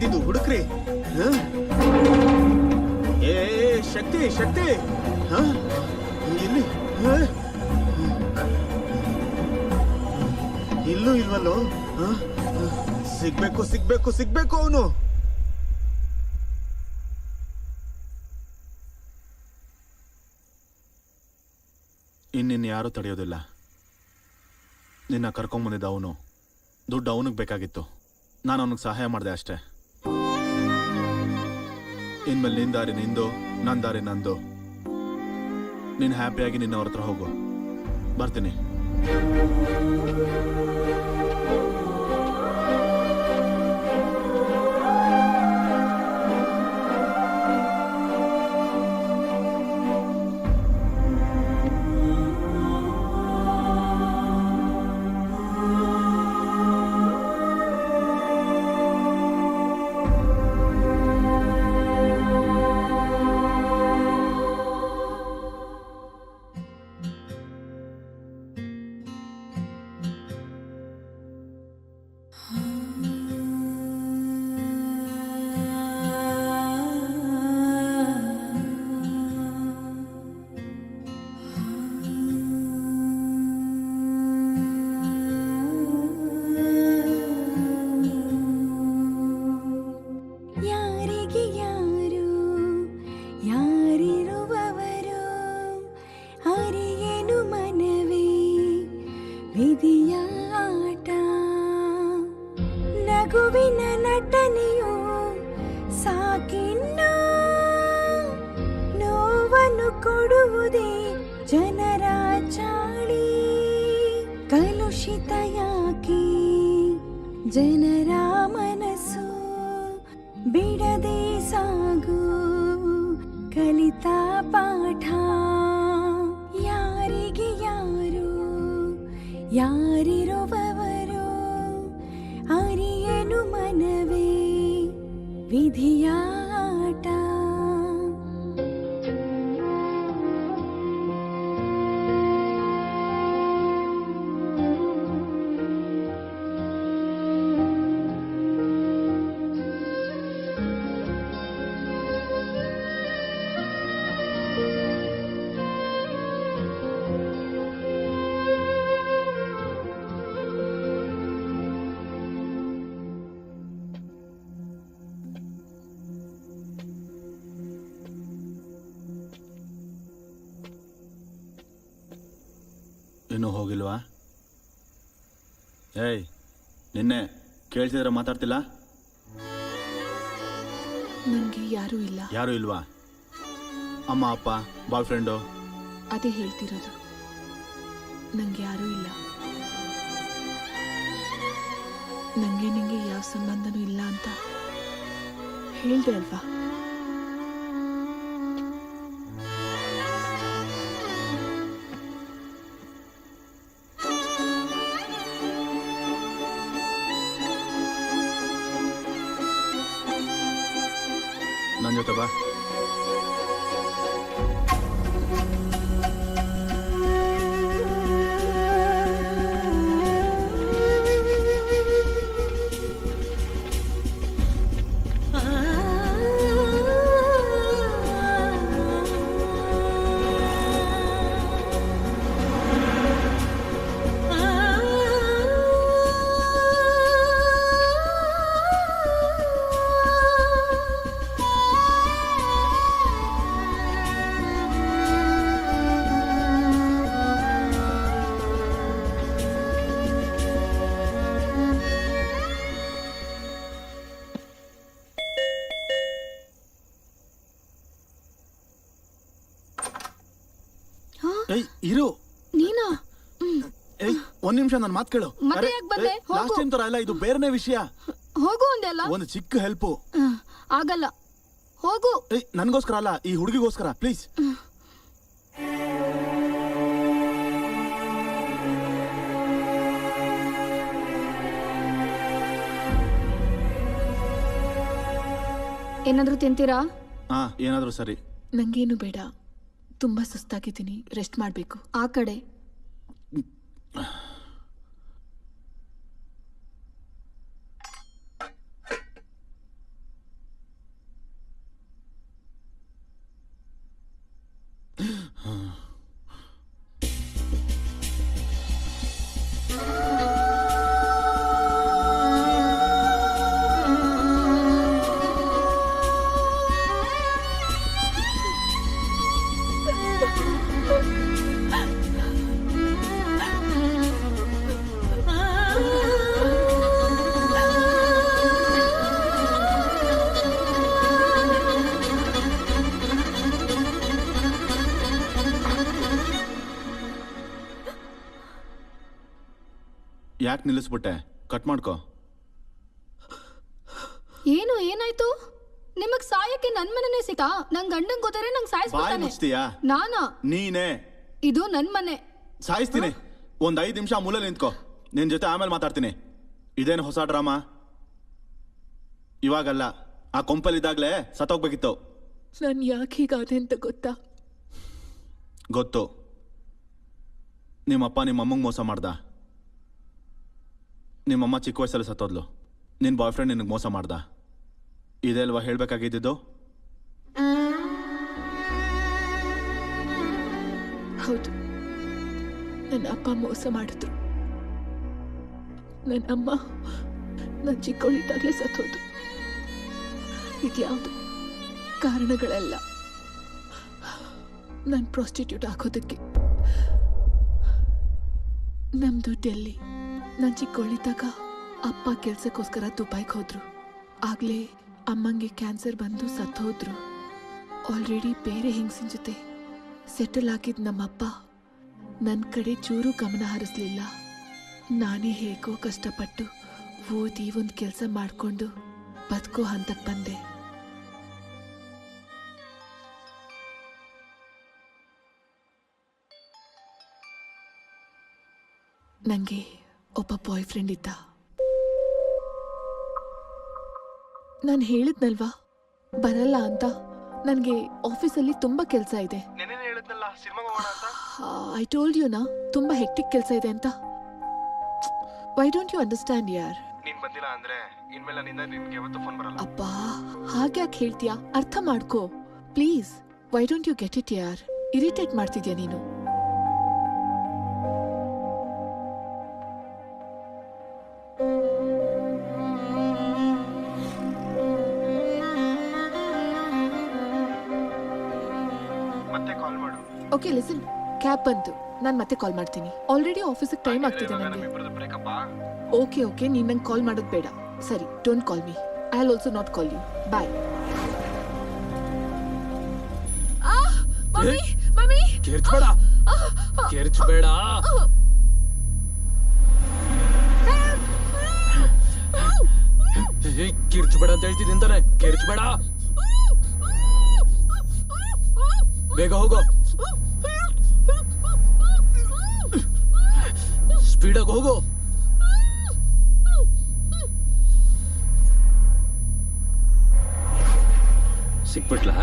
ಇದ್ದಿದ್ದು ಹುಡುಕ್ರಿ. ಏ ಶಕ್ತಿ ಶಕ್ತಿ. ಇಲ್ಲಿ ಇಲ್ಲೂ ಇಲ್ವಲ್ಲೋ? ಸಿಗ್ಬೇಕು ಸಿಗ್ಬೇಕು ಸಿಗ್ಬೇಕು ಅವನು. ಇನ್ನಿನ್ ಯಾರು ತಡೆಯೋದಿಲ್ಲ. ನಿನ್ನ ಕರ್ಕೊಂಬಂದಿದ್ದ ಅವನು. ದುಡ್ಡು ಅವನಿಗೆ ಬೇಕಾಗಿತ್ತು. ನಾನು ಅವನಿಗೆ ಸಹಾಯ ಮಾಡಿದೆ ಅಷ್ಟೇ. ಇನ್ಮೇಲೆ ನಿನ್ ದಾರಿ ನಿಂದು ನನ್ನ ದಾರಿ ನಂದು. ನೀನು ಹ್ಯಾಪಿಯಾಗಿ ನಿನ್ನ ಅವ್ರ ಹತ್ರ ಹೋಗು. ಬರ್ತೀನಿ. ಜನರ ಮನಸ್ಸು ಬಿಡದೆ ಸಾಗು ಕಲಿತ ಪಾಠ ಯಾರಿಗೆ ಯಾರು ಯಾರಿರುವವರು ಅರಿಯನು ಮನವೇ ವಿಧಿಯ ಇನ್ನೂ ಹೋಗಿಲ್ವಾ? ಏಯ್ ನಿನ್ನೆ ಕೇಳ್ತಿದ್ರೆ ಮಾತಾಡ್ತಿಲ್ಲ? ನಂಗೆ ಯಾರು ಇಲ್ಲ. ಯಾರು ಇಲ್ವಾ? ಅಮ್ಮ ಅಪ್ಪ ಬಾಯ್ ಫ್ರೆಂಡು ಅದೇ ಹೇಳ್ತಿರೋದು. ನಂಗೆ ಯಾರು ಇಲ್ಲ. ನನಗೆ ನಿಂಗೆ ಯಾವ ಸಂಬಂಧನೂ ಇಲ್ಲ ಅಂತ. ಹೇಳ್ದೆ ಅಲ್ವಾ? ಏಯ್ ಇರು. ನೀನಾ? ಏಯ್ ಒಂದ್ ನಿಮಿಷ ನನ್ನ ಮಾತು ಕೇಳು. ಮತ್ತೆ ಯಾಕ್ ಬಂದೆ? ಹೋಗು. ಲಾಸ್ಟ್ ಟೈಮ್ ತರ ಅಲ್ಲ ಇದು ಬೇರೆನೇ ವಿಷಯ. ಹೋಗು ಒಂದೆಲ್ಲ. ಒಂದು ಚಿಕ್ಕ ಹೆಲ್ಪ್ ಆಗಲ್ಲ. ಹೋಗು. ಏಯ್ ನನ್ಗೋಸ್ಕರ ಅಲ್ಲ ಈ ಹುಡುಗಿಗೋಸ್ಕರ ಪ್ಲೀಸ್ ಏನಾದ್ರೂ ತಿಂತೀರಾ? ಹಾ ಏನಾದ್ರೂ ಸರಿ. ನಂಗೇನು ಬೇಡ. ತುಂಬಾ ಸುಸ್ತಾಗಿದ್ದೀನಿ. ರೆಸ್ಟ್ ಮಾಡಬೇಕು. ಆ ಕಡೆ. ಯಾಕೆ ನಿಲ್ಲಿಸ್ಬಿಟ್ಟೆ? ಕಟ್ ಮಾಡ್ಕೋ. ಏನು ಏನಾಯ್ತು? ನಿಮಗ್ ಸಾಯಕ್ಕೆ ನನ್ ಮನೆನೇ ಸಿಕ್ಕಾ ನಂಗ್ ಗಂಡಂಗ್ ಗೊತ್ತಾರೆ ನಂಗ್ ಬಾಯ್ ಸಾಯಿಸ್ಬಿಡ್ತಾನೆ ಮುಚ್ತೀಯಾ? ನಾನಾ? ನೀನೇ. ಇದು ನನ್ ಮನೆ. ಸಾಯಿಸ್ತೀನಿ. ಒಂದ್ ಐದು ನಿಮಿಷ ಮೂಲೆ ನಿಂತ್ಕೋ. ನಿನ್ ಜೊತೆ ಆಮೇಲೆ ಮಾತಾಡ್ತೀನಿ. ಇದೇನು ಹೊಸ ಡ್ರಾಮಾ? ಇವಾಗಲ್ಲ. ಆ ಕೊಂಪಲ್ಲಿದ್ದಾಗ್ಲೇ ಸತ್ತೋಗ್ಬೇಕಿತ್ತು. ನನ್ ಯಾಕೆ ಹೀಗಾದೆ ಅಂತ ಗೊತ್ತಾ? ಗೊತ್ತು. ನಿಮ್ಮಪ್ಪ ನಿಮ್ಮ ಅಮ್ಮಂಗೆ ಮೋಸ ಮಾಡ್ದ. ನಿಮ್ಮಮ್ಮ ಚಿಕ್ಕ ವಯಸ್ಸಲ್ಲಿ ಸತ್ತೋದ್ಲು. ನಿನ್ನ ಬಾಯ್ ಫ್ರೆಂಡ್ ನಿನಗೆ ಮೋಸ ಮಾಡ್ದ. ಇದೆ ಅಲ್ವಾ ಹೇಳ್ಬೇಕಾಗಿದ್ದು ಹೌದು. ನನ್ನ ಅಪ್ಪ ಮೋಸ ಮಾಡಿದ್ರು. ನನ್ನ ಅಮ್ಮ ನನ್ನ ಚಿಕ್ಕವಳಿದ್ದಾಗಲೇ ಸತ್ತೋದು ಇದ್ಯಾವುದು ಕಾರಣಗಳೆಲ್ಲ. ನಾನು ಪ್ರಾಸ್ಟಿಟ್ಯೂಟ್ ಹಾಕೋದಕ್ಕೆ. ನಮ್ದು ಡೆಲ್ಲಿ. ನಾನು ಚಿಕ್ಕವಳಿದ್ದಾಗ ಅಪ್ಪ ಕೆಲ್ಸಕ್ಕೋಸ್ಕರ ದುಬೈಗೆ ಹೋದ್ರು ಆಗ್ಲೇ ಅಮ್ಮಂಗೆ ಕ್ಯಾನ್ಸರ್ ಬಂದು ಸತ್ತೋದ್ರು ಆಲ್ರೆಡಿ ಬೇರೆ ಹೆಂಗಸಿನ ಜೊತೆ ಸೆಟಲ್ ಆಗಿದ್ ನಮ್ಮಪ್ಪ ನನ್ನ ಕಡೆ ಚೂರು ಗಮನ ಹರಿಸ್ಲಿಲ್ಲ ನಾನೇ ಹೇಗೋ ಕಷ್ಟಪಟ್ಟು ಓದಿ ಒಂದು ಕೆಲಸ ಮಾಡಿಕೊಂಡು ಬದುಕೋ ಹಂತಕ್ಕೆ ಬಂದೆ ನನಗೆ ಒಬ್ಬ ಬಾಯ್ ಫ್ರೆಂಡ್ ಇದ್ದ. ನಾನು ಹೇಳಿದ್ನಲ್ವಾ? ಬರಲ್ಲ ಅಂತ. ನನಗೆ ಆಫೀಸಲ್ಲಿ ತುಂಬಾ ಕೆಲಸ ಇದೆ. ನೆನ್ನೆ ಹೇಳಿದ್ನಲ್ಲ ಸಿನಿಮಾ ಹೋಗೋಣ ಅಂತ? ಐ ಟೋಲ್ಡ್ ಯು ನಾ. ತುಂಬಾ ಹೆಕ್ಟಿಕ್ ಕೆಲಸ ಇದೆ ಅಂತ. ವೈ ಡೋಂಟ್ ಯು ಅಂಡರ್ಸ್ಟ್ಯಾಂಡ್ ಯಾರ್? ನೀನ್ ಬಂದಿಲ್ಲ ಅಂದ್ರೆ ಇನ್ಮೇಲೆ ನಿಂದ ನಿನ್ಗೆ ಯಾವತ್ತೂ ಫೋನ್ ಬರಲ್ಲ. ಅಬ್ಬಾ ಹಾಗ್ಯಾಕೆ ಹೇಳ್ತೀಯಾ? ಅರ್ಥ ಮಾಡ್ಕೋ. Please why don't you get it ಯಾರ್? ಇರಿಟೇಟ್ ಮಾಡ್ತಿದ್ಯಾ ನೀನು? ಕ್ಯಾಬ್ ಬಂತು. ನಾನು ಮತ್ತೆ ಕಾಲ್ ಮಾಡ್ತೀನಿ. ಆಲ್ರೆಡಿ ಆಫೀಸಿಗೆ ಟೈಮ್ ಆಗ್ತಿದೆ ನನಗೆ ಓಕೆ ಓಕೆ ನೀನು ನಂಗೆ ಕಾಲ್ ಮಾಡೋದು ಬೇಡ. ಸರಿ don't call me I all also not call you bye mummy mummy. ಕಿರ್ಚ್ಬೇಡ. ಕಿರ್ಚ್ಬೇಡ. ಕಿರ್ಚ್ಬೇಡ ಅಂತ ಹೇಳ್ತಿದ್ದೀನಿ ತಾನೆ. ಕಿರ್ಚ್ಬೇಡ. ಬೇಗ ಹೋಗೋ. ಸ್ಪೀಡಾಗಿ ಹೋಗೋ. ಸಿಕ್ಬಿಟ್ಲಾ?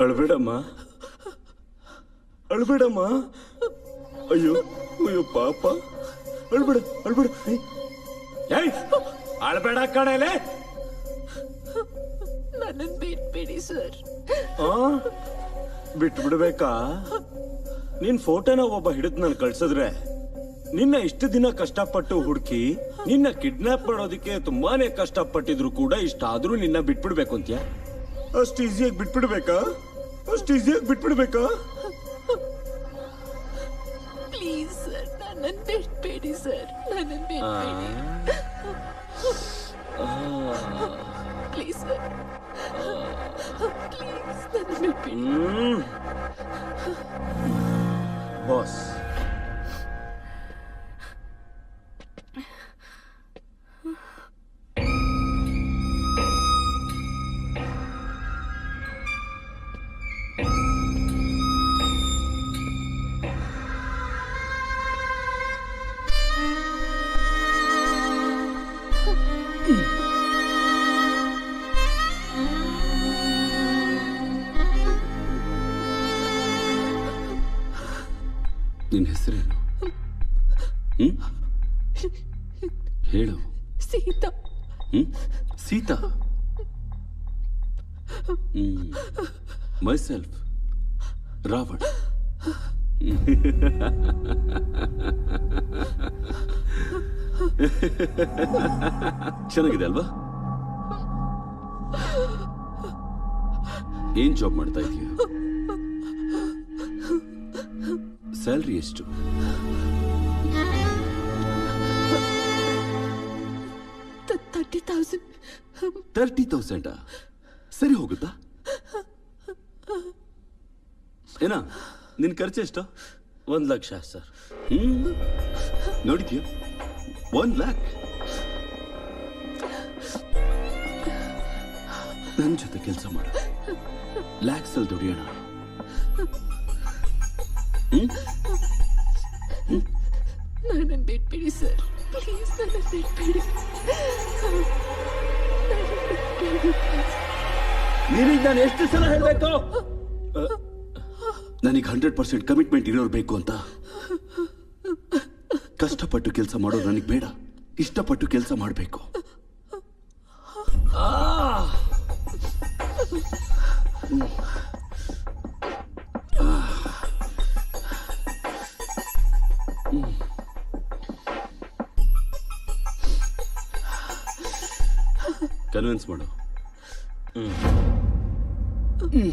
ಅಳ್ಬೇಡಮ್ಮ. ಅಳ್ಬೇಡಮ್ಮ. ಅಯ್ಯೋ ಅಯ್ಯೋ ಪಾಪ. ಅಳ್ಬೇಡ ಅಳ್ಬೇಡ. ಏಯ್, ಅಳ್ಬೇಡ ಕಣಲೆ ನನ್ನನ್ನು ಬಿಟ್ಬಿಡಿ ಸರ್. ಆ? ಬಿಟ್ಬಿಡ್ಬೇಕಾ? ನಿನ್ ಫೋಟೋನ ಒಬ್ಬ ಹಿಡಿದ್ ನಾನು ಕಳ್ಸಿದ್ರೆ ನಿನ್ನ ಇಷ್ಟು ದಿನ ಕಷ್ಟಪಟ್ಟು ಹುಡುಕಿ ನಿನ್ನ ಕಿಡ್ನಾಪ್ ಮಾಡೋದಕ್ಕೆ ತುಂಬಾನೇ ಕಷ್ಟಪಟ್ಟಿದ್ರು ಕೂಡ ಇಷ್ಟಾದ್ರೂ ನಿನ್ನ ಬಿಟ್ಬಿಡ್ಬೇಕು ಅಂತ್ಯ? ಅಷ್ಟು ಈಸಿಯಾಗಿ ಬಿಟ್ಬಿಡ್ಬೇಕಾ? ಅಷ್ಟು ಈಸಿಯಾಗಿ ಬಿಟ್ಬಿಡ್ಬೇಕಾ? ಪ್ಲೀಸ್ ಸರ್ ನನ್ನನ್ನು ಬಿಟ್ಬೇಡಿ ಸರ್ ನನ್ನನ್ನು ಬಿಟ್ಬೇಡಿ. Please sir. ಪ್ಲೀಸ್ ನನ್ನನ್ನು ಬಿಟ್ಬೇಡಿ ಹ್ಮ್ ಬಾಸ್ ನಿನ್ನ ಹ್ಮ್? ಹೇಳು. ಸೀತಾ. ಹ್ಮ್? ಸೀತಾ? ಹ್ಮ್. ಮೈಸೆಲ್ಫ್ ರಾವಣ. ಚೆನ್ನಾಗಿದೆ ಅಲ್ವಾ? ಏನ್ ಜಾಬ್ ಮಾಡ್ತಾ ಇದೀಯ? ಸ್ಯಾಲ್ರಿ ಎಷ್ಟು? ತರ್ಟಿ ತೌಸಂಡ್ ತರ್ಟಿ ತೌಸಂಡಾ ಸರಿ ಹೋಗುತ್ತಾ? ಏನ ನಿನ್ ಖರ್ಚು ಎಷ್ಟು? ಒಂದ್ ಲಕ್ಷ ಸರ್. ಹ್ಮ್? ನೋಡಿದ್ಯಾ? ಒನ್ ಲ್ಯಾಕ್ ನನ್ನ ಜೊತೆ ಕೆಲಸ ಮಾಡು. ಲ್ಯಾಕ್ಸ್ ಅಲ್ಲಿ ದುಡಿಯೋಣ ಬೇಟ್ ಬಿಟ್ಬಿಡಿ ಸರ್. ನನ್ನ ಬಿಟ್ಬಿಡಿ ನಿನಗೆ ನಾನು ಎಷ್ಟು ಸಲ ಹೇಳಬೇಕು? ನನಗೆ ಹಂಡ್ರೆಡ್ ಪರ್ಸೆಂಟ್ ಕಮಿಟ್ಮೆಂಟ್ ಇರೋರು ಬೇಕು ಅಂತ. ಕಷ್ಟಪಟ್ಟು ಕೆಲಸ ಮಾಡೋದು ನನಗೆ ಬೇಡ. ಇಷ್ಟಪಟ್ಟು ಕೆಲಸ ಮಾಡಬೇಕು. ಇನ್ಫ್ಲೂಯೆನ್ಸ್ ಮಾಡು. ಹ್ಞೂ